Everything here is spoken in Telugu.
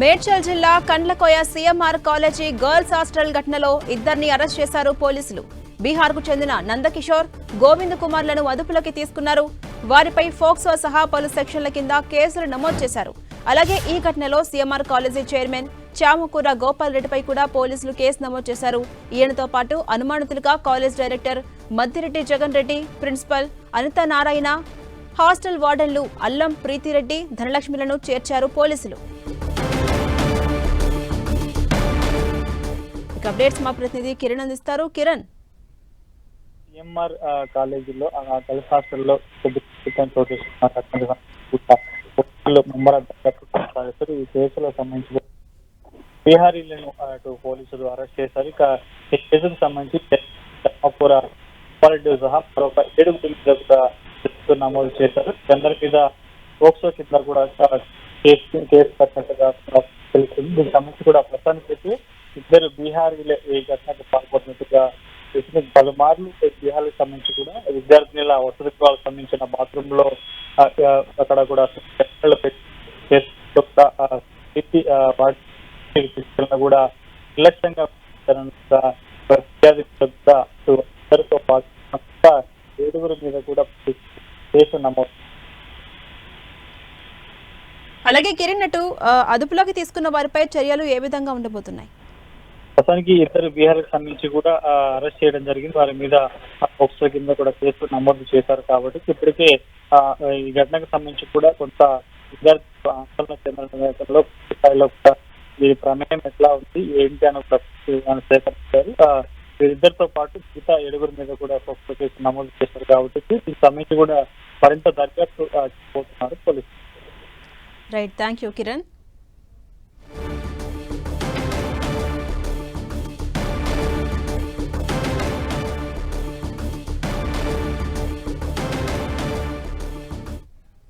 మేడ్చల్ జిల్లా Kandlakoya CMR college girls hostel ఘటనలో ఇద్దరిని అరెస్ట్ చేశారు పోలీసులు. బీహార్కు చెందిన నందకిషోర్ గోవింద్ కుమార్లను అదుపులోకి తీసుకున్నారు. వారిపై ఫోక్సో సహా పలు సెక్షన్ల కింద కేసులు నమోదు చేశారు. అలాగే ఈ ఘటనలో CMR college chairman Chamakura Gopal రెడ్డిపై కూడా పోలీసులు కేసు నమోదు చేశారు. ఈయనతో పాటు అనుమానితులుగా college director Maddireddy Jagan Reddy principal Anitha Narayana hostel వార్డెన్లు Allam Preethi Reddy ధనలక్ష్మిలను చేర్చారు పోలీసులు. ఇక అప్డేట్స్ మా ప్రతినిధి కిరణ్ అందిస్తారు. కిరణ్. ఎంఆర్ కాలేజీలో ఆ గర్ల్స్ హాస్టల్లో ఈ కేసులో సంబంధించి బీహారీలను అటు పోలీసులు అరెస్ట్ చేశారు. ఇక ఈ కేసుకు సంబంధించి ధర్మపుర ఉపారెడ్డి సహా మరొక ఏడుగురి మీద కూడా కేసు నమోదు చేశారు. అందరి మీద పోక్సో కింద కూడా కేసు కేసు కట్టినట్టుగా తెలుస్తుంది. దీనికి సంబంధించి కూడా ప్రస్తుతానికి అయితే ఇద్దరు బీహారీలే ఈ ఘటనకు పాల్పడినట్టుగా తెలిసింది. పలుమార్లు బీహార్ సంబంధించి కూడా విద్యార్థినుల వసతి గృహాలకు సంబంధించిన బాత్రూమ్లో అక్కడ కూడా తీసుకెళ్ళిన కూడా నిర్లక్ష్యంగా ఇద్దరితో పాటు ఏడుగురు మీద కూడా కేసు నమోదు. అలాగే కిరణ్ అటు అదుపులోకి తీసుకున్న వారిపై చర్యలు ఏ విధంగా ఉండబోతున్నాయి? ప్రస్తుతానికి ఇద్దరు బీహార్కి సంబంధించి కూడా అరెస్ట్ చేయడం జరిగింది. వారి మీద పోక్సో కింద కూడా కేసు నమోదు చేశారు కాబట్టి ఇప్పటికే ఈ ఘటనకు సంబంధించి కూడా కొంత విద్యార్థి ఆందోళన చెందిన నేతల్లో స్థాయిలో కూడా ఈ ప్రమేయం ఎట్లా ఉంది ఏంటి అని సేకరించారు. వీరిద్దరితో పాటు మిగతా ఏడుగురి మీద కూడా పోక్సో కేసు నమోదు చేశారు కాబట్టి దీనికి సంబంధించి కూడా మరింత దర్యాప్తు పోతున్నారు పోలీసులు. Right thank you Kiran